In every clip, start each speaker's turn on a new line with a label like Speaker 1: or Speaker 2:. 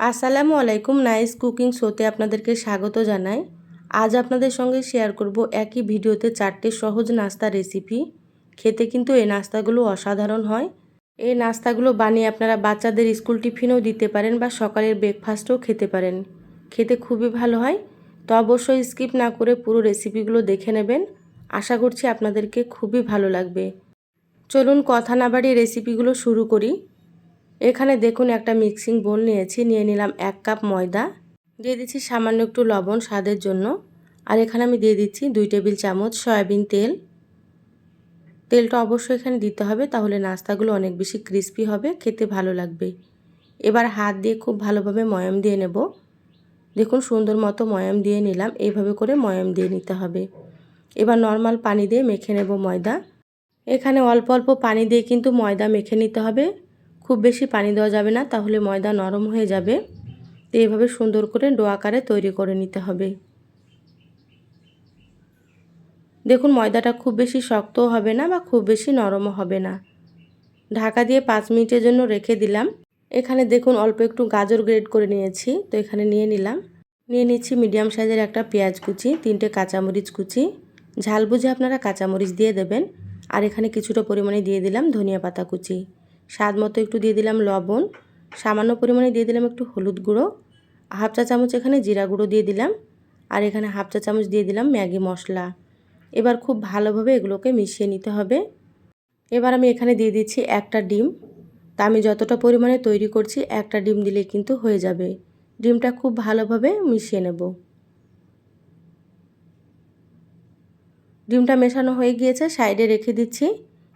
Speaker 1: আসসালামু আলাইকুম nice cooking শোতে আপনাদেরকে স্বাগত জানাই। আজ আপনাদের সঙ্গে শেয়ার করব একই ভিডিওতে চারটে সহজ নাস্তা রেসিপি। খেতে কিন্তু এই নাস্তাগুলো অসাধারণ হয়। এই নাস্তাগুলো বানিয়ে আপনারা বাচ্চাদের স্কুল টিফিনও দিতে পারেন বা সকালের ব্রেকফাস্টও খেতে পারেন। খেতে খুবই ভালো হয়। তো অবশ্যই স্কিপ না করে পুরো রেসিপিগুলো দেখে নেবেন। আশা করছি আপনাদেরকে খুবই ভালো লাগবে। চলুন কথা না বাড়িয়ে রেসিপিগুলো শুরু করি। এখানে দেখুন একটা মিক্সিং বোল নিয়েছি, নিয়ে নিলাম এক কাপ ময়দা। দিয়ে দিচ্ছি সামান্য একটু লবণ স্বাদের জন্য। আর এখানে আমি দিয়ে দিচ্ছি দুই টেবিল চামচ সয়াবিন তেল। তেলটা অবশ্যই এখানে দিতে হবে, তাহলে নাস্তাগুলো অনেক বেশি ক্রিস্পি হবে, খেতে ভালো লাগবে। এবার হাত দিয়ে খুব ভালোভাবে ময়াম দিয়ে নেব। দেখুন সুন্দর মতো ময়াম দিয়ে নিলাম, এইভাবে করে ময়াম দিয়ে নিতে হবে। এবার নর্মাল পানি দিয়ে মেখে নেব ময়দা। এখানে অল্প অল্প পানি দিয়ে কিন্তু ময়দা মেখে নিতে হবে। খুব বেশি পানি দেওয়া যাবে না, তাহলে ময়দা নরম হয়ে যাবে। তো এইভাবে সুন্দর করে ডো আকারে তৈরি করে নিতে হবে। দেখুন, ময়দাটা খুব বেশি শক্তও হবে না বা খুব বেশি নরমও হবে না। ঢাকা দিয়ে পাঁচ মিনিটের জন্য রেখে দিলাম। এখানে দেখুন, অল্প একটু গাজর গ্রেড করে নিয়েছি। তো এখানে নিয়ে নিলাম। নিয়ে নিচ্ছি মিডিয়াম সাইজের একটা পেঁয়াজ কুচি, তিনটে কাঁচামরিচ কুচি। ঝাল বুঝে আপনারা কাঁচামরিচ দিয়ে দেবেন। আর এখানে কিছুটা পরিমাণে দিয়ে দিলাম ধনিয়া পাতা কুচি। স্বাদ মতো একটু দিয়ে দিলাম লবণ, সামান্য পরিমাণে দিয়ে দিলাম একটু হলুদ গুঁড়ো, হাফ চা চামচ এখানে জিরা গুঁড়ো দিয়ে দিলাম, আর এখানে হাফ চা চামচ দিয়ে দিলাম ম্যাগি মশলা। এবার খুব ভালোভাবে এগুলোকে মিশিয়ে নিতে হবে। এবার আমি এখানে দিয়ে দিচ্ছি একটা ডিম। তা আমি যতটা পরিমাণে তৈরি করছি, একটা ডিম দিলে কিন্তু হয়ে যাবে। ডিমটা খুব ভালোভাবে মিশিয়ে নেব। ডিমটা মেশানো হয়ে গিয়েছে, সাইডে রেখে দিচ্ছি।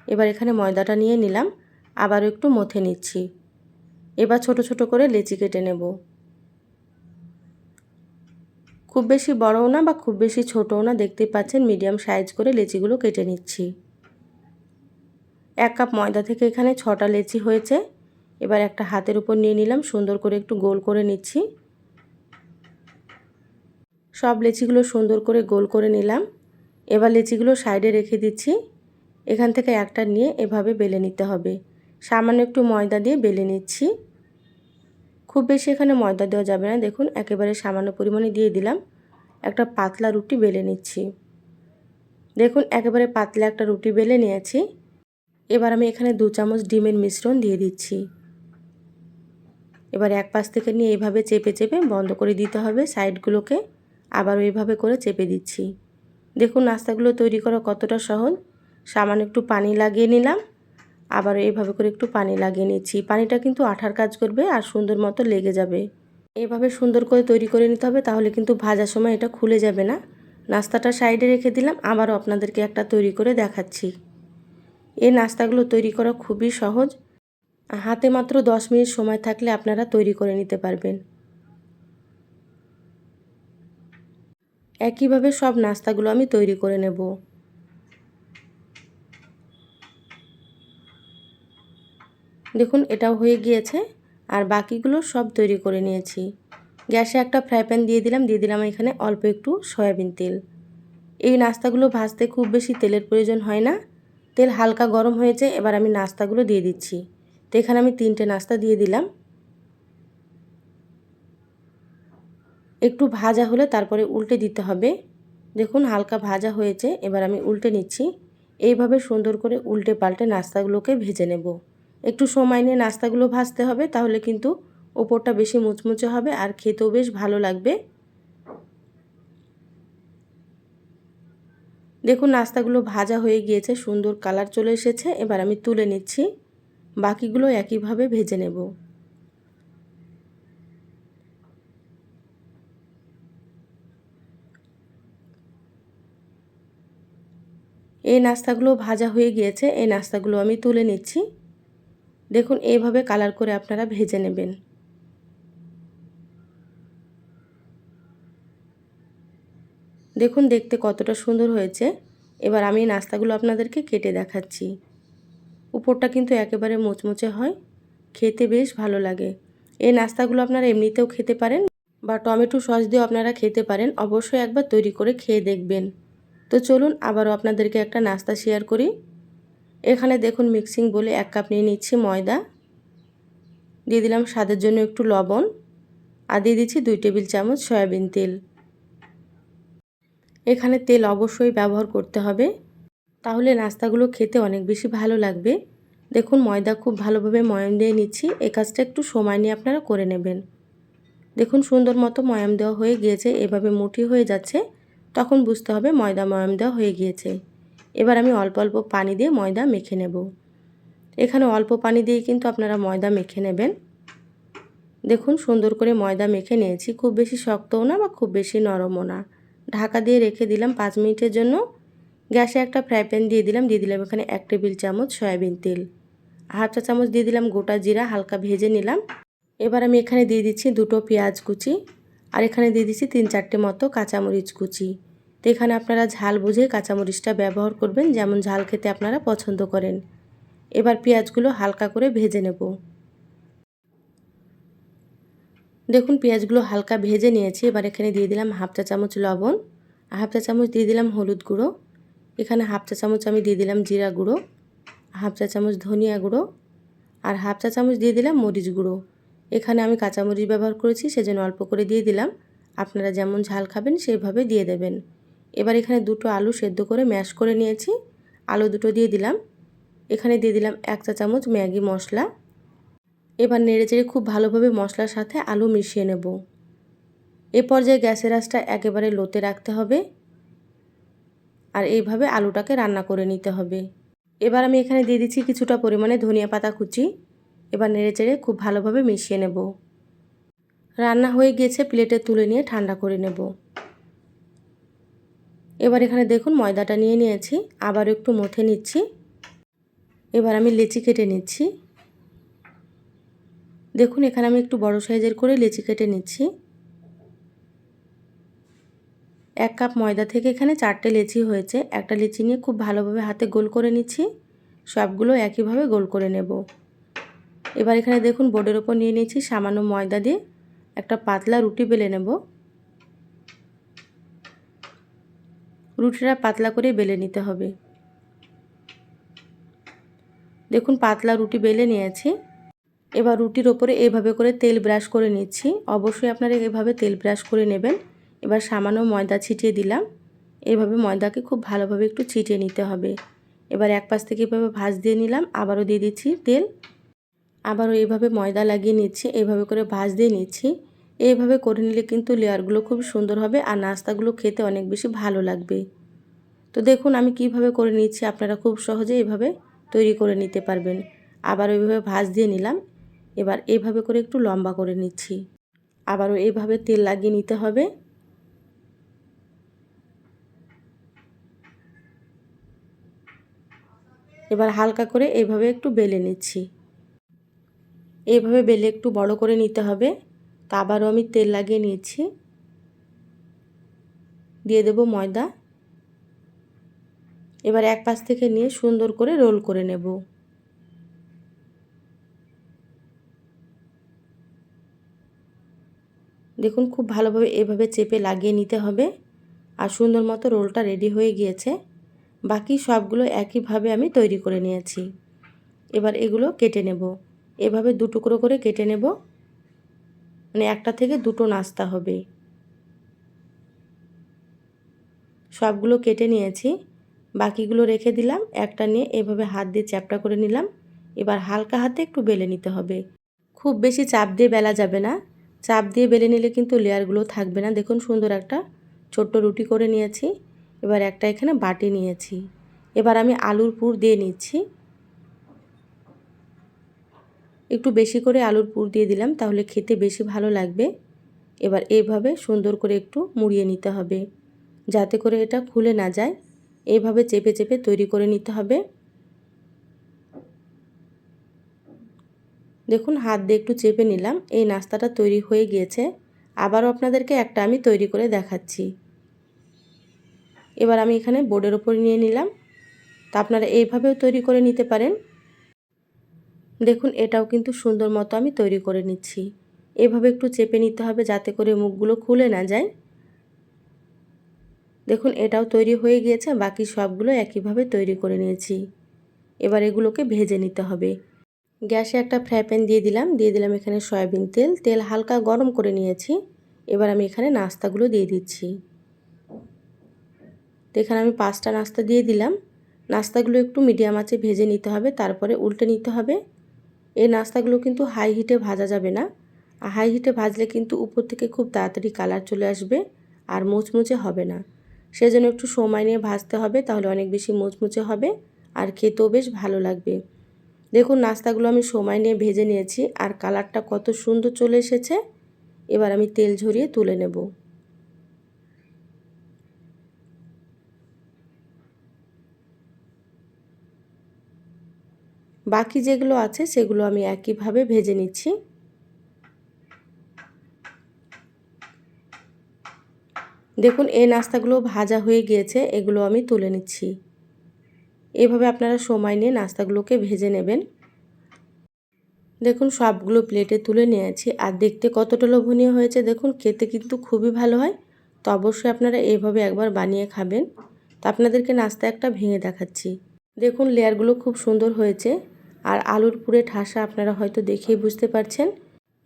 Speaker 1: এবার এখানে ময়দাটা নিয়ে নিলাম। আবারও একটু মথে নিচ্ছি। এবার ছোট ছোট করে লেচি কেটে নেব। খুব বেশি বড়ও না বা খুব বেশি ছোটও না, দেখতেই পাচ্ছেন মিডিয়াম সাইজ করে লেচিগুলো কেটে নিচ্ছি। এক কাপ ময়দা থেকে এখানে ছটা লেচি হয়েছে। এবার একটা হাতের উপর নিয়ে নিলাম, সুন্দর করে একটু গোল করে নিচ্ছি। সব লেচিগুলো সুন্দর করে গোল করে নিলাম। এবার লেচিগুলো সাইডে রেখে দিচ্ছি। এখান থেকে একটা নিয়ে এভাবে বেলে নিতে হবে। সামান্য একটু ময়দা দিয়ে বেলে নিচ্ছি। খুব বেশি এখানে ময়দা দেওয়া যাবে না। দেখুন, একেবারে সামান্য পরিমাণে দিয়ে দিলাম। একটা পাতলা রুটি বেলে নিচ্ছি। দেখুন, একেবারে পাতলা একটা রুটি বেলে নিয়েছি। এবার আমি এখানে দু চামচ ডিমের মিশ্রণ দিয়ে দিচ্ছি। এবার এক পাশ থেকে নিয়ে এইভাবে চেপে চেপে বন্ধ করে দিতে হবে সাইডগুলোকে। আবার ওইভাবে করে চেপে দিচ্ছি। দেখুন, নাস্তাগুলো তৈরি করা কতটা সহজ। সামান্য একটু পানি লাগিয়ে নিলাম। আবার এইভাবে করে একটু পানি লাগিয়ে নিচ্ছি। পানিটা কিন্তু আঠার কাজ করবে আর সুন্দর মতো লেগে যাবে। এইভাবে সুন্দর করে তৈরি করে নিতে হবে তাহলে কিন্তু ভাজার সময় এটা খুলে যাবে না। নাস্তাটা সাইডে রেখে দিলাম, আবারও আপনাদেরকে একটা তৈরি করে দেখাচ্ছি। এই নাস্তাগুলো তৈরি করা খুবই সহজ। হাতে মাত্র দশ মিনিট সময় থাকলে আপনারা তৈরি করে নিতে পারবেন। একইভাবে সব নাস্তাগুলো আমি তৈরি করে নেব। দেখুন, এটাও হয়ে গিয়েছে। আর বাকিগুলো সব তৈরি করে নিয়েছি। গ্যাসে একটা ফ্রাই প্যান দিয়ে দিলাম দিয়ে দিলাম এখানে অল্প একটু সয়াবিন তেল। এই নাস্তাগুলো ভাজতে খুব বেশি তেলের প্রয়োজন হয় না। তেল হালকা গরম হয়েছে, এবার আমি নাস্তাগুলো দিয়ে দিচ্ছি। তো এখানে আমি তিনটে নাস্তা দিয়ে দিলাম। একটু ভাজা হলে তারপরে উল্টে দিতে হবে। দেখুন, হালকা ভাজা হয়েছে, এবার আমি উল্টে নিচ্ছি। এইভাবে সুন্দর করে উল্টে পাল্টে নাস্তাগুলোকে ভেজে নেব। একটু সময় নিয়ে নাস্তাগুলো ভাজতে হবে, তাহলে কিন্তু ওপরটা বেশি মুচমুচে হবে আর খেতেও বেশ ভালো লাগবে। দেখুন নাস্তাগুলো ভাজা হয়ে গিয়েছে, সুন্দর কালার চলে এসেছে, এবার আমি তুলে নিচ্ছি। বাকিগুলো একইভাবে ভেজে নেব। এই নাস্তাগুলো ভাজা হয়ে গিয়েছে, এই নাস্তাগুলো আমি তুলে নিচ্ছি। দেখুন, এইভাবে কালার করে আপনারা ভেজে নেবেন। দেখুন, দেখতে কতটা সুন্দর হয়েছে। এবার আমি নাস্তাগুলো আপনাদেরকে কেটে দেখাচ্ছি। উপরটা কিন্তু একেবারে মুচমুচে হয়। খেতে বেশ ভালো লাগে। এই নাস্তাগুলো আপনারা এমনিতেও খেতে পারেন বা টমেটো সস দিয়েও আপনারা খেতে পারেন। অবশ্যই একবার তৈরি করে খেয়ে দেখবেন। তো চলুন, আবারও আপনাদেরকে একটা নাস্তা শেয়ার করি। এখানে দেখুন মিক্সিং বলে এক কাপ নিয়ে নিচ্ছি ময়দা। দিয়ে দিলাম স্বাদের জন্য একটু লবণ আর দিয়ে দিচ্ছি দুই টেবিল চামচ সয়াবিন তেল। এখানে তেল অবশ্যই ব্যবহার করতে হবে। তাহলে নাস্তাগুলো খেতে অনেক বেশি ভালো লাগবে। দেখুন ময়দা খুব ভালোভাবে ময়াম দিয়ে নিচ্ছি। এই কাজটা একটু সময় নিয়ে আপনারা করে নেবেন। দেখুন সুন্দর মতো ময়াম দেওয়া হয়ে গিয়েছে। এভাবে মুঠি হয়ে যাচ্ছে। তখন বুঝতে হবে ময়দা ময়াম দেওয়া হয়ে গিয়েছে। এবার আমি অল্প অল্প পানি দিয়ে ময়দা মেখে নেব। এখানে অল্প পানি দিয়ে কিন্তু আপনারা ময়দা মেখে নেবেন। দেখুন, সুন্দর করে ময়দা মেখে নিয়েছি। খুব বেশি শক্তও না বা খুব বেশি নরমও না। ঢাকা দিয়ে রেখে দিলাম পাঁচ মিনিটের জন্য। গ্যাসে একটা ফ্রাই প্যান দিয়ে দিলাম। দিয়ে দিলাম এখানে এক টেবিল চামচ সয়াবিন তেল। হাফ চা চামচ দিয়ে দিলাম গোটা জিরা, হালকা ভেজে নিলাম। এবার আমি এখানে দিয়ে দিচ্ছি দুটো পেঁয়াজ কুচি। আর এখানে দিয়ে দিচ্ছি তিন চারটে মতো কাঁচামরিচ কুচি। তো এখানে আপনারা ঝাল বুঝে কাঁচামরিচটা ব্যবহার করবেন, যেমন ঝাল খেতে আপনারা পছন্দ করেন। এবার পেঁয়াজগুলো হালকা করে ভেজে নেব। দেখুন, পেঁয়াজগুলো হালকা ভেজে নিয়েছি। এবার এখানে দিয়ে দিলাম হাফ চা চামচ লবণ, হাফ চা চামচ দিয়ে দিলাম হলুদ গুঁড়ো। এখানে হাফ চা চামচ আমি দিয়ে দিলাম জিরা গুঁড়ো, হাফ চা চামচ ধনিয়া গুঁড়ো আর হাফ চা চামচ দিয়ে দিলাম মরিচ গুঁড়ো। এখানে আমি কাঁচামরিচ ব্যবহার করেছি, সেজন্য অল্প করে দিয়ে দিলাম। আপনারা যেমন ঝাল খাবেন সেইভাবে দিয়ে দেবেন। এবার এখানে দুটো আলু সেদ্ধ করে ম্যাশ করে নিয়েছি। আলু দুটো দিয়ে দিলাম। এখানে দিয়ে দিলাম এক চা চামচ ম্যাগি মশলা। এবার নেড়েচেড়ে খুব ভালোভাবে মশলার সাথে আলু মিশিয়ে নেব। এ পর্যায়ে গ্যাসের আঁচটা একেবারে লোতে রাখতে হবে। আর এইভাবে আলুটাকে রান্না করে নিতে হবে। এবার আমি এখানে দিয়ে দিচ্ছি কিছুটা পরিমাণে ধনিয়া পাতা কুচি। এবার নেড়েচেড়ে খুব ভালোভাবে মিশিয়ে নেব। রান্না হয়ে গিয়েছে প্লেটে তুলে নিয়ে ঠান্ডা করে নেব। এবার এখানে দেখুন ময়দাটা নিয়ে নিয়েছি, আবার একটু মথে নিচ্ছি। এবার আমি লেচি কেটে নিচ্ছি। দেখুন এখানে আমি একটু বড় সাইজের করে লেচি কেটে নিচ্ছি। এক কাপ ময়দা থেকে এখানে চারটে লেচি হয়েছে, একটা লেচি নিয়ে খুব ভালোভাবে হাতে গোল করে নিচ্ছি। সবগুলো একইভাবে গোল করে নেব। এবার এখানে দেখুন বোর্ডের ওপর নিয়ে নিয়েছি সামান্য ময়দা দিয়ে একটা পাতলা রুটি বেলে নেব। রুটিটা পাতলা করে বেলে নিতে হবে। দেখুন, পাতলা রুটি বেলে নিয়েছি। এবার রুটির ওপরে এভাবে করে তেল ব্রাশ করে নিচ্ছি। অবশ্যই আপনারা এভাবে তেল ব্রাশ করে নেবেন। এবার সামান্য ময়দা ছিটিয়ে দিলাম। এভাবে ময়দাকে খুব ভালোভাবে একটু ছিটিয়ে নিতে হবে। এবার এক পাশ থেকে এভাবে ভাজ দিয়ে নিলাম, আবারও দিয়ে দিচ্ছি তেল। আবারও এভাবে ময়দা লাগিয়ে নিচ্ছি এইভাবে করে ভাজ দিয়ে নিচ্ছি। এইভাবে করে নিলে কিন্তু লেয়ারগুলো খুব সুন্দর হবে আর নাস্তাগুলো খেতে অনেক বেশি ভালো লাগবে। তো দেখুন আমি কীভাবে করে নিচ্ছি, আপনারা খুব সহজে এভাবে তৈরি করে নিতে পারবেন। আবার ওইভাবে ভাজ দিয়ে নিলাম। এবার এভাবে করে একটু লম্বা করে নিচ্ছি। আবারও এইভাবে তেল লাগিয়ে নিতে হবে। এবার হালকা করে এইভাবে একটু বেলে নিচ্ছি। এইভাবে বেলে একটু বড় করে নিতে হবে। তা আবারও আমি তেল লাগিয়ে নিয়েছি। দিয়ে দেব ময়দা। এবার এক পাশ থেকে নিয়ে সুন্দর করে রোল করে নেব। দেখুন খুব ভালোভাবে এভাবে চেপে লাগিয়ে নিতে হবে। আর সুন্দর মতো রোলটা রেডি হয়ে গিয়েছে। বাকি সবগুলো একইভাবে আমি তৈরি করে নিয়েছি। এবার এগুলো কেটে নেব। এভাবে দু টুকরো করে কেটে নেব। মানে একটা থেকে দুটো নাস্তা হবে। সবগুলো কেটে নিয়েছি। বাকিগুলো রেখে দিলাম, একটা নিয়ে এভাবে হাত দিয়ে চ্যাপটা করে নিলাম। এবার হালকা হাতে একটু বেলে নিতে হবে। খুব বেশি চাপ দিয়ে বেলা যাবে না। চাপ দিয়ে বেলে নিলে কিন্তু লেয়ারগুলো থাকবে না। দেখুন সুন্দর একটা ছোট্ট রুটি করে নিয়েছি। এবার একটা এখানে বাটি নিয়েছি। এবার আমি আলুর পুর দিয়ে নিচ্ছি। একটু বেশি করে আলুর পুর দিয়ে দিলাম, তাহলে খেতে বেশি ভালো লাগবে। এবার এইভাবে সুন্দর করে একটু মুড়িয়ে নিতে হবে, যাতে করে এটা খুলে না যায়। এইভাবে চেপে চেপে তৈরি করে নিতে হবে। দেখুন, হাত দিয়ে একটু চেপে নিলাম, এই নাস্তাটা তৈরি হয়ে গিয়েছে। আবারও আপনাদেরকে একটা আমি তৈরি করে দেখাচ্ছি। এবার আমি এখানে বোর্ডের ওপর নিয়ে নিলাম। তা আপনারা এইভাবেও তৈরি করে নিতে পারেন। দেখুন, এটাও কিন্তু সুন্দর মতো আমি তৈরি করে নিচ্ছি। এভাবে একটু চেপে নিতে হবে যাতে করে মুখগুলো খুলে না যায়। দেখুন, এটাও তৈরি হয়ে গিয়েছে, বাকি সবগুলো একইভাবে তৈরি করে নিয়েছি। এবার এগুলোকে ভেজে নিতে হবে। গ্যাসে একটা ফ্রাই প্যান দিয়ে দিলাম দিয়ে দিলাম এখানে সয়াবিন তেল। তেল হালকা গরম করে নিয়েছি। এবার আমি এখানে নাস্তাগুলো দিয়ে দিচ্ছি। তো এখানে আমি পাঁচটা নাস্তা দিয়ে দিলাম। নাস্তাগুলো একটু মিডিয়াম আঁচে ভেজে নিতে হবে, তারপরে উল্টে নিতে হবে। এই নাস্তাগুলো কিন্তু হাই হিটে ভাজা যাবে না। আর হাই হিটে ভাজলে কিন্তু উপর থেকে খুব তাড়াতাড়ি কালার চলে আসবে আর মুচমুচে হবে না। সেজন্য একটু সময় নিয়ে ভাজতে হবে, তাহলে অনেক বেশি মুচমুচে হবে আর খেতেও বেশ ভালো লাগবে। দেখুন, নাস্তাগুলো আমি সময় নিয়ে ভেজে নিয়েছি আর কালারটা কত সুন্দর চলে এসেছে। এবার আমি তেল ঝরিয়ে তুলে নেব। বাকি যেগুলো আছে সেগুলো আমি একইভাবে ভেজে নিচ্ছি। দেখুন, এই নাস্তাগুলো ভাজা হয়ে গিয়েছে, এগুলো আমি তুলে নিচ্ছি। এভাবে আপনারা সময় নিয়ে নাস্তাগুলোকে ভেজে নেবেন। দেখুন, সবগুলো প্লেটে তুলে নিয়েছি। আর দেখতে কতটা লোভনীয় হয়েছে, দেখুন, খেতে কিন্তু খুবই ভালো হয়। তো অবশ্যই আপনারা এইভাবে একবার বানিয়ে খাবেন। তো আপনাদেরকে নাস্তা একটা ভেঙে দেখাচ্ছি। দেখুন, লেয়ারগুলো খুব সুন্দর হয়েছে। আর আলুর পুরে ঠাসা আপনারা হয়তো দেখেই বুঝতে পারছেন।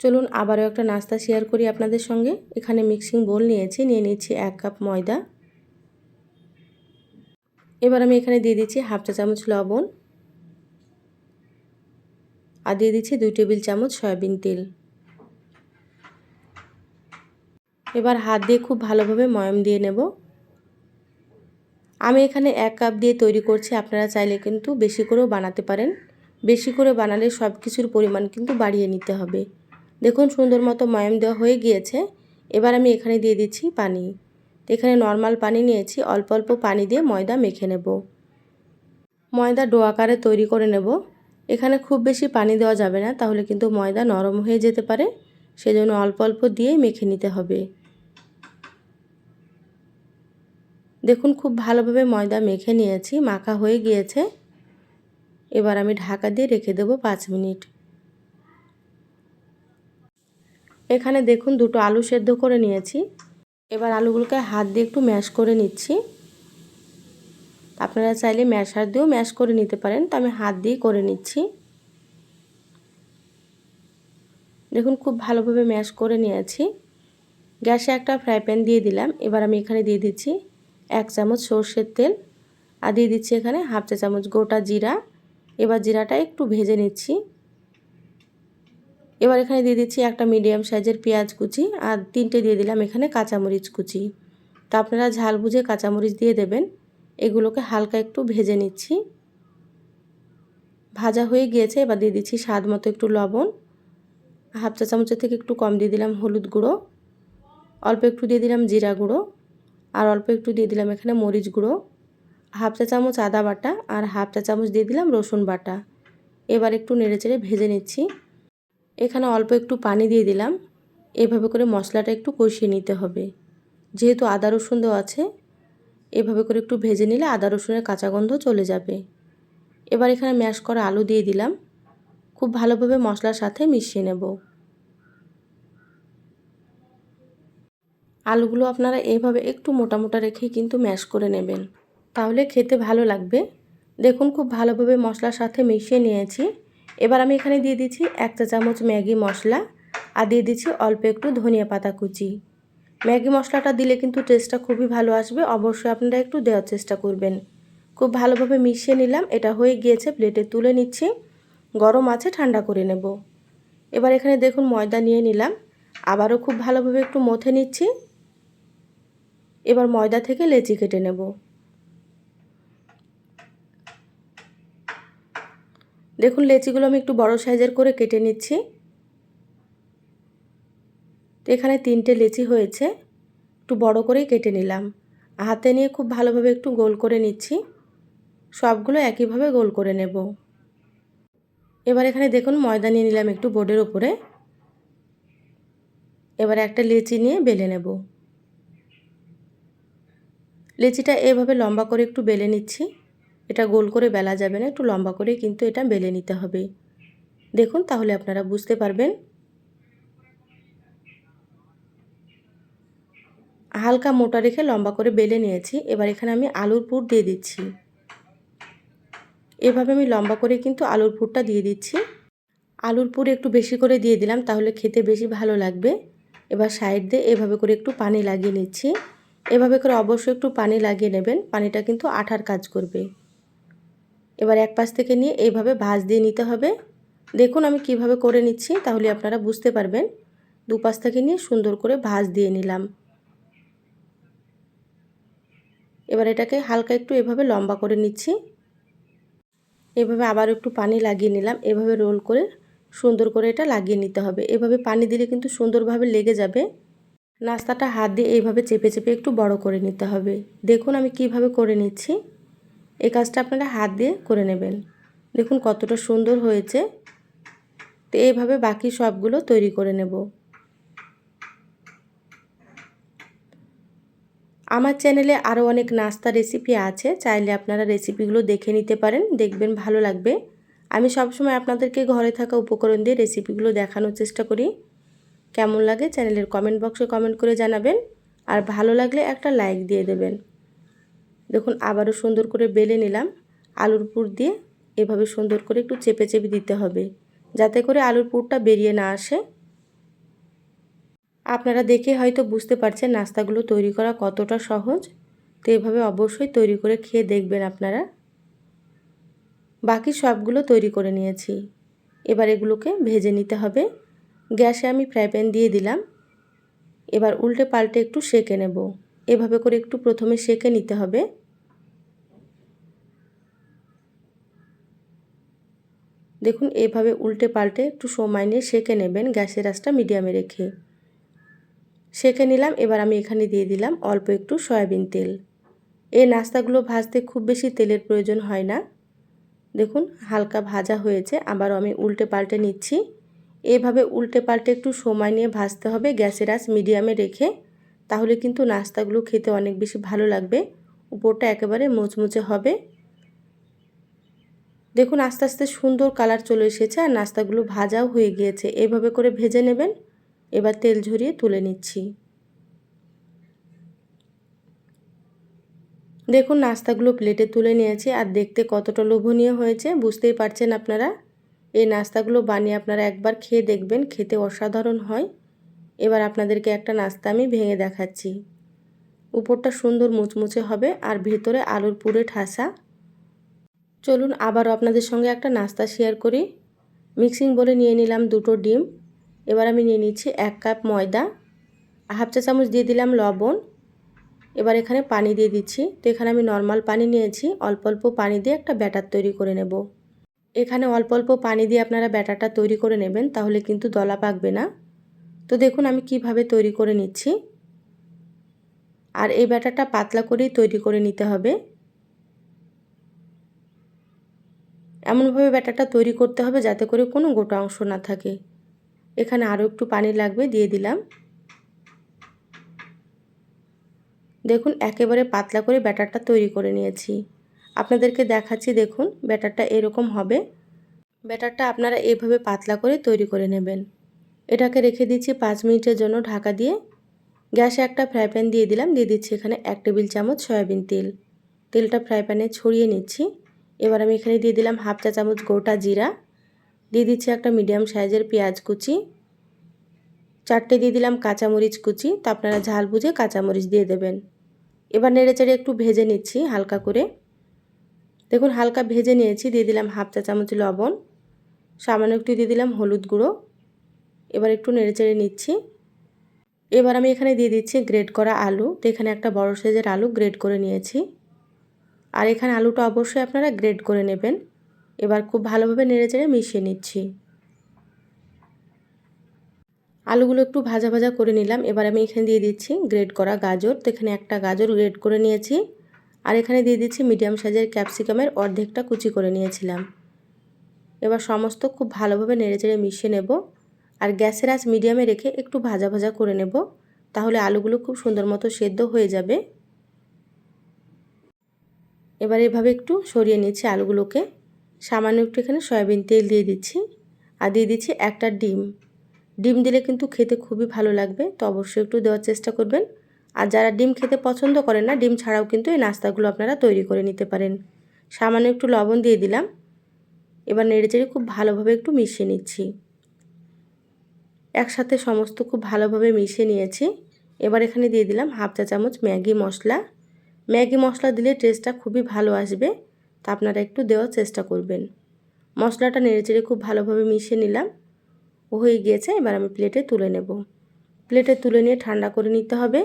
Speaker 1: চলুন আবারও একটা নাস্তা শেয়ার করি আপনাদের সঙ্গে। এখানে মিক্সিং বোল নিয়েছি, নিয়ে নিচ্ছি এক কাপ ময়দা। এবার আমি এখানে দিয়ে দিচ্ছি হাফ চা চামচ লবণ আর দিয়ে দিচ্ছি দুই টেবিল চামচ সয়াবিন তেল। এবার হাত দিয়ে খুব ভালোভাবে ময়ম দিয়ে নেব। আমি এখানে এক কাপ দিয়ে তৈরি করছি। আপনারা চাইলে কিন্তু বেশি করেও বানাতে পারেন। বেশি করে বানালে সব কিছুর পরিমাণ কিন্তু বাড়িয়ে নিতে হবে। দেখুন, সুন্দর মতো ময়াম দেওয়া হয়ে গিয়েছে। এবার আমি এখানে দিয়ে দিচ্ছি পানি। এখানে নর্মাল পানি নিয়েছি। অল্প অল্প পানি দিয়ে ময়দা মেখে নেব। ময়দা ডো আকারে তৈরি করে নেব। এখানে খুব বেশি পানি দেওয়া যাবে না, তাহলে কিন্তু ময়দা নরম হয়ে যেতে পারে। সেজন্য অল্প অল্প দিয়েই মেখে নিতে হবে। দেখুন, খুব ভালোভাবে ময়দা মেখে নিয়েছি, মাখা হয়ে গিয়েছে। এবার আমি ঢাকা দিয়ে রেখে দেব পাঁচ মিনিট। এখানে দেখুন, দুটো আলু সেদ্ধ করে নিয়েছি। এবার আলুগুলোকে হাত দিয়ে একটু ম্যাশ করে নিচ্ছি। আপনারা চাইলে ম্যাশার দিয়েও ম্যাশ করে নিতে পারেন, তো আমি হাত দিয়েই করে নিচ্ছি। দেখুন, খুব ভালোভাবে ম্যাশ করে নিয়েছি। গ্যাসে একটা ফ্রাই প্যান দিয়ে দিলাম। এবার আমি এখানে দিয়ে দিচ্ছি এক চামচ সর্ষের তেল আর দিয়ে দিচ্ছি এখানে হাফ চা চামচ গোটা জিরা। এবার জিরাটা একটু ভেজে নিচ্ছি। এবার এখানে দিয়ে দিচ্ছি একটা মিডিয়াম সাইজের পেঁয়াজ কুচি আর তিনটে দিয়ে দিলাম এখানে কাঁচামরিচ কুচি। তা আপনারা ঝাল বুঝে কাঁচামরিচ দিয়ে দেবেন। এগুলোকে হালকা একটু ভেজে নিচ্ছি। ভাজা হয়ে গিয়েছে, এবার দিয়ে দিচ্ছি স্বাদ মতো একটু লবণ। হাফ চা চামচের থেকে একটু কম দিয়ে দিলাম হলুদ গুঁড়ো। অল্প একটু দিয়ে দিলাম জিরা গুঁড়ো। আর অল্প একটু দিয়ে দিলাম এখানে মরিচ গুঁড়ো, হাফ চা চামচ আদা বাটা আর হাফ চা চামচ দিয়ে দিলাম রসুন বাটা। এবার একটু নেড়েচেড়ে ভেজে নিচ্ছি। এখানে অল্প একটু পানি দিয়ে দিলাম। এভাবে করে মশলাটা একটু কষিয়ে নিতে হবে। যেহেতু আদা রসুন দেওয়া আছে, এভাবে করে একটু ভেজে নিলে আদা রসুনের কাঁচা গন্ধ চলে যাবে। এবার এখানে ম্যাশ করা আলু দিয়ে দিলাম। খুব ভালোভাবে মশলার সাথে মিশিয়ে নেব। আলুগুলো আপনারা এইভাবে একটু মোটা মোটা রেখে কিন্তু ম্যাশ করে নেবেন। তাহলে খেতে ভালো লাগবে। দেখুন, খুব ভালোভাবে মশলার সাথে মিশিয়ে নিয়েছি। এবার আমি এখানে দিয়ে দিচ্ছি এক চা চামচ ম্যাগি মশলা আর দিয়ে দিচ্ছি অল্প একটু ধনিয়া পাতা কুচি। ম্যাগি মশলাটা দিলে কিন্তু টেস্টটা খুবই ভালো আসবে। অবশ্যই আপনারা একটু দেওয়ার চেষ্টা করবেন। খুব ভালোভাবে মিশিয়ে নিলাম। এটা হয়ে গিয়েছে, প্লেটে তুলে নিচ্ছি। গরম আছে, ঠান্ডা করে নেব। এবার এখানে দেখুন ময়দা নিয়ে নিলাম। আবারও খুব ভালোভাবে একটু মথে নিচ্ছি। এবার ময়দা থেকে লেচি কেটে নেব। দেখুন, লেচিগুলো আমি একটু বড় সাইজের করে কেটে নিচ্ছি। এখানে তিনটে লেচি হয়েছে, একটু বড় করেই কেটে নিলাম। হাতে নিয়ে খুব ভালোভাবে একটু গোল করে নিচ্ছি। সবগুলো একইভাবে গোল করে নেব। এবার এখানে দেখুন, ময়দা নিয়ে নিলাম একটু বোর্ডের ওপরে। এবার একটা লেচি নিয়ে বেলে নেব। লেচিটা এভাবে লম্বা করে একটু বেলে নিচ্ছি। এটা গোল করে বেলা যাবে না, একটু লম্বা করে কিন্তু এটা বেলে নিতে হবে। দেখুন, তাহলে আপনারা বুঝতে পারবেন। হালকা মোটা রেখে লম্বা করে বেলে নিয়েছি। এবার এখানে আমি আলুর পুর দিয়ে দিচ্ছি। এভাবে আমি লম্বা করে কিন্তু আলুর পুরটা দিয়ে দিচ্ছি। আলুর পুর একটু বেশি করে দিয়ে দিলাম, তাহলে খেতে বেশি ভালো লাগবে। এবার সাইড দিয়ে এভাবে করে একটু পানি লাগিয়ে নিচ্ছি। এভাবে করে অবশ্যই একটু পানি লাগিয়ে নেবেন। পানিটা কিন্তু আঠার কাজ করবে। এবার এক পাশ থেকে নিয়ে এইভাবে ভাজ দিয়ে নিতে হবে। দেখুন আমি কীভাবে করে নিচ্ছি, তাহলে আপনারা বুঝতে পারবেন। দুপাশ থেকে নিয়ে সুন্দর করে ভাজ দিয়ে নিলাম। এবার এটাকে হালকা একটু এভাবে লম্বা করে নিচ্ছি। এভাবে আবার একটু পানি লাগিয়ে নিলাম। এভাবে রোল করে সুন্দর করে এটা লাগিয়ে নিতে হবে। এভাবে পানি দিলে কিন্তু সুন্দরভাবে লেগে যাবে। নাস্তাটা হাত দিয়ে এইভাবে চেপে চেপে একটু বড় করে নিতে হবে। দেখুন আমি কীভাবে করে নিচ্ছি। এই কাজটা আপনারা হাত দিয়ে করে নেবেন। দেখুন কতটা সুন্দর হয়েছে। তো এইভাবে বাকি সবগুলো তৈরি করে নেব। আমার চ্যানেলে আরও অনেক নাস্তা রেসিপি আছে। চাইলে আপনারা রেসিপিগুলো দেখে নিতে পারেন। দেখবেন ভালো লাগবে। আমি সবসময় আপনাদেরকে ঘরে থাকা উপকরণ দিয়ে রেসিপিগুলো দেখানোর চেষ্টা করি। কেমন লাগে চ্যানেলের কমেন্ট বক্সে কমেন্ট করে জানাবেন। আর ভালো লাগলে একটা লাইক দিয়ে দেবেন। দেখুন, আবারও সুন্দর করে বেলে নিলাম। আলুর পুর দিয়ে এভাবে সুন্দর করে একটু চেপে চেপে দিতে হবে, যাতে করে আলুর পুরটা বেরিয়ে না আসে। আপনারা দেখে হয়তো বুঝতে পারছেন নাস্তাগুলো তৈরি করা কতটা সহজ। তো এভাবে অবশ্যই তৈরি করে খেয়ে দেখবেন আপনারা। বাকি সবগুলো তৈরি করে নিয়েছি। এবার এগুলোকে ভেজে নিতে হবে। গ্যাসে আমি ফ্রাই প্যান দিয়ে দিলাম। এবার উল্টে পাল্টে একটু সেকে নেব। এভাবে করে একটু প্রথমে সেকে নিতে হবে। দেখুন, এভাবে উল্টে পাল্টে একটু সময় নিয়ে সেকে নেবেন গ্যাসের আঁচটা মিডিয়ামে রেখে। সেকে নিলাম, এবার আমি এখানে দিয়ে দিলাম অল্প একটু সয়াবিন তেল। এই নাস্তাগুলো ভাজতে খুব বেশি তেলের প্রয়োজন হয় না। দেখুন, হালকা ভাজা হয়েছে, আবারও আমি উল্টে পাল্টে নিচ্ছি। এভাবে উল্টে পাল্টে একটু সময় নিয়ে ভাজতে হবে গ্যাসের আঁচ মিডিয়ামে রেখে। তাহলে কিন্তু নাস্তাগুলো খেতে অনেক বেশি ভালো লাগবে। উপরটা একেবারে মুচমুচে হবে। দেখুন আস্তে আস্তে সুন্দর কালার চলে এসেছে আর নাস্তাগুলো ভাজাও হয়ে গিয়েছে। এভাবে করে ভেজে নেবেন। এবার তেল ঝরিয়ে তুলে নিচ্ছি। দেখুন নাস্তাগুলো প্লেটে তুলে নিয়েছি আর দেখতে কতটা লোভনীয় হয়েছে, বুঝতেই পারছেন আপনারা? এই নাস্তাগুলো বানিয়ে আপনারা একবার খেয়ে দেখবেন, খেতে অসাধারণ হয়। এবার আপনাদেরকে একটা নাস্তা আমি ভেঙে দেখাচ্ছি। উপরটা সুন্দর মুচমুচে হবে আর ভেতরে আলুর পুরে ঠাসা। চলুন আবারও আপনাদের সঙ্গে একটা নাস্তা শেয়ার করি। মিক্সিং বলে নিয়ে নিলাম দুটো ডিম। এবার আমি নিয়ে নিচ্ছি এক কাপ ময়দা, হাফ চা চামচ দিয়ে দিলাম লবণ। এবার এখানে পানি দিয়ে দিচ্ছি। তো এখানে আমি নর্মাল পানি নিয়েছি, অল্প অল্প পানি দিয়ে একটা ব্যাটার তৈরি করে নেব। এখানে অল্প অল্প পানি দিয়ে আপনারা ব্যাটারটা তৈরি করে নেবেন, তাহলে কিন্তু দলা পাকবে না। তো দেখুন আমি কীভাবে তৈরি করে নিচ্ছি। আর এই ব্যাটারটা পাতলা করেই তৈরি করে নিতে হবে। এমনভাবে ব্যাটারটা তৈরি করতে হবে যাতে করে কোনো গোটা অংশ না থাকে। এখানে আরও একটু পানি লাগবে, দিয়ে দিলাম। দেখুন একেবারে পাতলা করে ব্যাটারটা তৈরি করে নিয়েছি। আপনাদেরকে দেখাচ্ছি, দেখুন, ব্যাটারটা এরকম হবে। ব্যাটারটা আপনারা এভাবে পাতলা করে তৈরি করে নেবেন। এটাকে রেখে দিচ্ছি পাঁচ মিনিটের জন্য ঢাকা দিয়ে। গ্যাসে একটা ফ্রাই প্যান দিয়ে দিলাম, দিয়ে দিচ্ছি এখানে এক টেবিল চামচ সয়াবিন তেল। তেলটা ফ্রাই প্যানে ছড়িয়ে নিচ্ছি। এবার আমি এখানে দিয়ে দিলাম হাফ চা চামচ গোটা জিরা। দিয়ে দিচ্ছি একটা মিডিয়াম সাইজের পেঁয়াজ কুচি। চারটে দিয়ে দিলাম কাঁচামরিচ কুচি, তা আপনারা ঝাল বুঝে কাঁচামরিচ দিয়ে দেবেন। এবার নেড়েচেড়ে একটু ভেজে নিচ্ছি হালকা করে। দেখুন, হালকা ভেজে নিয়েছি, দিয়ে দিলাম হাফ চা চামচ লবণ, সামান্য একটু দিয়ে দিলাম হলুদ গুঁড়ো, এবার একটু নেড়েচেড়ে নিচ্ছি। এবার আমি এখানে দিয়ে দিচ্ছি গ্রেড করা আলু, তো এখানে একটা বড় সাইজের আলু গ্রেড করে নিয়েছি। আর এখানে আলুটা অবশ্যই আপনারা গ্রেড করে নেবেন। এবার খুব ভালোভাবে নেড়েচেড়ে মিশিয়ে নিচ্ছি। আলুগুলো একটু ভাজা ভাজা করে নিলাম। এবার আমি এখানে দিয়ে দিচ্ছি গ্রেড করা গাজর, তো এখানে একটা গাজর গ্রেড করে নিয়েছি। আর এখানে দিয়ে দিচ্ছি মিডিয়াম সাইজের ক্যাপসিকামের অর্ধেকটা কুচি করে নিয়েছিলাম। এবার সমস্ত খুব ভালোভাবে নেড়েচেড়ে মিশিয়ে নেব আর গ্যাসের আঁচ মিডিয়ামে রেখে একটু ভাজা ভাজা করে নেব, তাহলে আলুগুলো খুব সুন্দর মতো সেদ্ধ হয়ে যাবে। এবার এভাবে একটু সরিয়ে নিচ্ছি আলুগুলোকে। সামান্য একটু এখানে সয়াবিন তেল দিয়ে দিচ্ছি আর দিয়ে দিচ্ছি একটা ডিম। ডিম দিলে কিন্তু খেতে খুবই ভালো লাগবে, তো অবশ্যই একটু দেওয়ার চেষ্টা করবেন। আর যারা ডিম খেতে পছন্দ করেন না, ডিম ছাড়াও কিন্তু এই নাস্তাগুলো আপনারা তৈরি করে নিতে পারেন। সামান্য একটু লবণ দিয়ে দিলাম। এবার নেড়েচেড়ে খুব ভালোভাবে একটু মিশিয়ে নিচ্ছি। একসাথে সমস্ত খুব ভালোভাবে মিশিয়ে নিয়েছি। এবার এখানে দিয়ে দিলাম হাফ চা চামচ ম্যাগি মশলা। ম্যাগি মশলা দিলে টেস্টটা খুবই ভালো আসবে। তা আপনারা একটু দেওয়ার চেষ্টা করবেন। মশলাটা নেড়েচেড়ে খুব ভালোভাবে মিশিয়ে নিলাম। হয়ে গিয়েছে, এবার আমি প্লেটে তুলে নেব। প্লেটে তুলে নিয়ে ঠান্ডা করে নিতে হবে।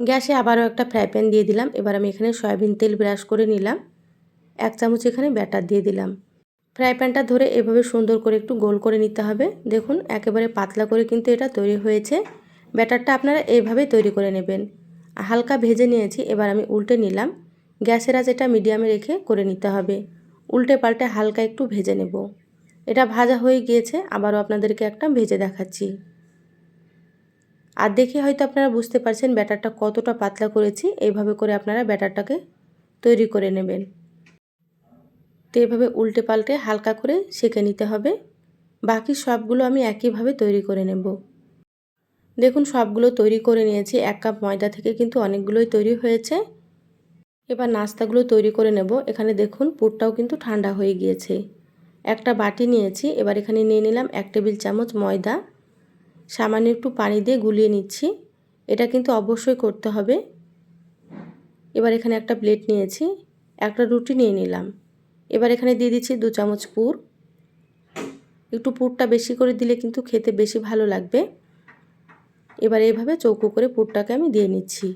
Speaker 1: গ্যাসে আবারও একটা ফ্রাই প্যান দিয়ে দিলাম। এবার আমি এখানে সয়াবিন তেল ব্রাশ করে নিলাম। এক চামচ এখানে ব্যাটার দিয়ে দিলাম। ফ্রাই প্যানটা ধরে এভাবে সুন্দর করে একটু গোল করে নিতে হবে। দেখুন, একেবারে পাতলা করে কিন্তু এটা তৈরি হয়েছে। ব্যাটারটা আপনারা এইভাবে তৈরি করে নেবেন। হালকা ভেজে নিয়েছি, এবার আমি উল্টে নিলাম। গ্যাসের আজ এটা মিডিয়ামে রেখে করে নিতে হবে। উল্টে পাল্টে হালকা একটু ভেজে নেব। এটা ভাজা হয়ে গিয়েছে, আবারও আপনাদেরকে একটা ভেজে দেখাচ্ছি। আর দেখে হয়তো আপনারা বুঝতে পারছেন ব্যাটারটা কতটা পাতলা করেছি। এইভাবে করে আপনারা ব্যাটারটাকে তৈরি করে নেবেন। তো এভাবে উল্টে পাল্টে হালকা করে সেঁকে নিতে হবে। বাকি সবগুলো আমি একইভাবে তৈরি করে নেব। দেখুন, সবগুলো তৈরি করে নিয়েছি। এক কাপ ময়দা থেকে কিন্তু অনেকগুলোই তৈরি হয়েছে। এবার নাস্তাগুলো তৈরি করে নেব। এখানে দেখুন, পুরটাও কিন্তু ঠান্ডা হয়ে গিয়েছে। একটা বাটি নিয়েছি। এবার এখানে নিয়ে নিলাম এক টেবিল চামচ ময়দা। সামান্য একটু পানি দিয়ে গুলিয়ে নিচ্ছি। এটা কিন্তু অবশ্যই করতে হবে। এবার এখানে একটা প্লেট নিয়েছি, একটা রুটি নিয়ে নিলাম। এবার এখানে দিয়ে দিচ্ছি দু চামচ পুর। একটু পুরটা বেশি করে দিলে কিন্তু খেতে বেশি ভালো লাগবে। এবার এইভাবে চৌকো করে পুরটাকে আমি দিয়ে নিচ্ছি।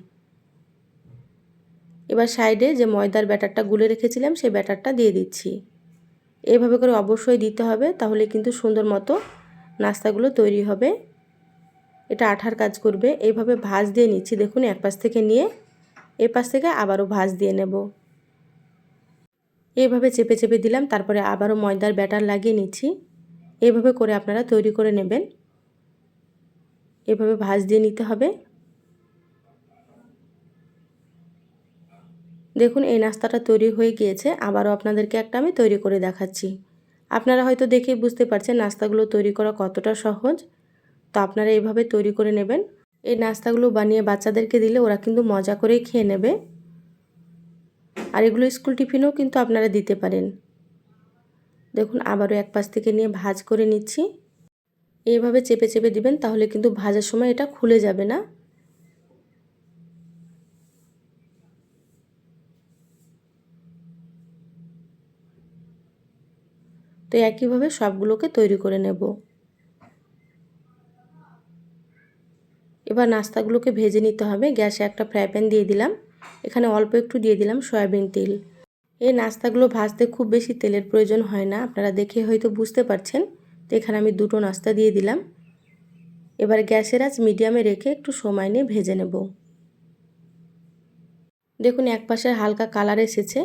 Speaker 1: এবার সাইডে যে ময়দার ব্যাটারটা গুলে রেখেছিলাম, সেই ব্যাটারটা দিয়ে দিচ্ছি। এইভাবে করে অবশ্যই দিতে হবে, তাহলে কিন্তু সুন্দর মতো নাস্তাগুলো তৈরি হবে। এটা আঠার কাজ করবে। এইভাবে ভাঁজ দিয়ে নিচ্ছি, দেখুন, এক পাশ থেকে নিয়ে এ পাশ থেকে আবারও ভাঁজ দিয়ে নেব। এইভাবে চেপে চেপে দিলাম, তারপরে আবারও ময়দার ব্যাটার লাগিয়ে নিচ্ছি। এইভাবে করে আপনারা তৈরি করে নেবেন। এভাবে ভাজ দিয়ে নিতে হবে। দেখুন, এই নাস্তাটা তৈরি হয়ে গিয়েছে, আবারও আপনাদেরকে একটা আমি তৈরি করে দেখাচ্ছি। আপনারা হয়তো দেখেই বুঝতে পারছেন নাস্তাগুলো তৈরি করা কতটা সহজ। তো আপনারা এইভাবে তৈরি করে নেবেন। এই নাস্তাগুলো বানিয়ে বাচ্চাদেরকে দিলে ওরা কিন্তু মজা করেই খেয়ে নেবে। আর এগুলো স্কুল টিফিনেও কিন্তু আপনারা দিতে পারেন। দেখুন, আবারও এক পাশ থেকে নিয়ে ভাজ করে নিচ্ছি। এইভাবে চেপে চেপে দিবেন, তাহলে কিন্তু ভাজার সময় এটা খুলে যাবে না। তো একইভাবে সবগুলোকে তৈরি করে নেব। এবার নাস্তাগুলোকে ভেজে নিতে হবে। গ্যাসে একটা ফ্রাই প্যান দিয়ে দিলাম। এখানে অল্প একটু দিয়ে দিলাম সয়াবিন তেল। এই নাস্তাগুলো ভাজতে খুব বেশি তেলের প্রয়োজন হয় না। আপনারা দেখে হয়তো বুঝতে পারছেন। তো এখানে আমি দুটো নাস্তা দিয়ে দিলাম। এবার গ্যাসের আজ মিডিয়ামে রেখে একটু সময় নিয়ে ভেজে নেব। দেখুন, এক পাশে হালকা কালার এসেছে।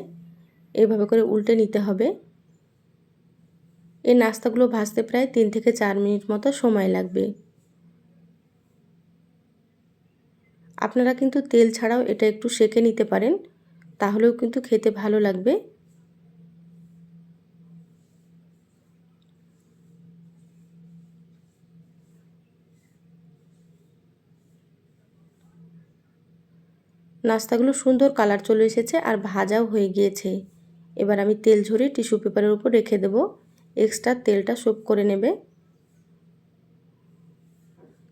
Speaker 1: এইভাবে করে উল্টে নিতে হবে। এই নাস্তাগুলো ভাজতে প্রায় তিন থেকে চার মিনিট মতো সময় লাগবে। আপনারা কিন্তু তেল ছাড়াও এটা একটু সেকে নিতে পারেন, তাহলেও কিন্তু খেতে ভালো লাগবে। নাস্তাগুলো সুন্দর কালার চলে এসেছে আর ভাজাও হয়ে গিয়েছে। এবার আমি তেল ঝরিয়ে টিস্যু পেপারের উপর রেখে দেব। এক্সট্রা তেলটা সোপ করে নেবে।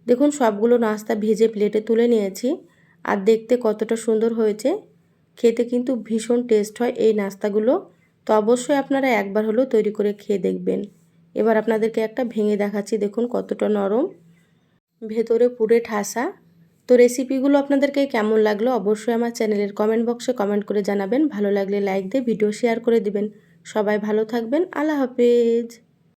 Speaker 1: দেখুন, সবগুলো নাস্তা ভেজে প্লেটে তুলে নিয়েছি আর দেখতে কতটা সুন্দর হয়েছে। খেতে কিন্তু ভীষণ টেস্ট হয় এই নাস্তাগুলো। তো অবশ্যই আপনারা একবার হলেও তৈরি করে খেয়ে দেখবেন। এবার আপনাদেরকে একটা ভেঙে দেখাচ্ছি, দেখুন কতটা নরম। ভেতরে পুরে ঠাসা। তো রেসিপিগুলো আপনাদেরকে কেমন লাগল অবশ্যই আমার চ্যানেলের কমেন্ট বক্সে কমেন্ট করে জানাবেন। ভালো লাগলে লাইক দিয়ে ভিডিও শেয়ার করে দিবেন। সবাই ভালো থাকবেন। আল্লাহ হাফেজ।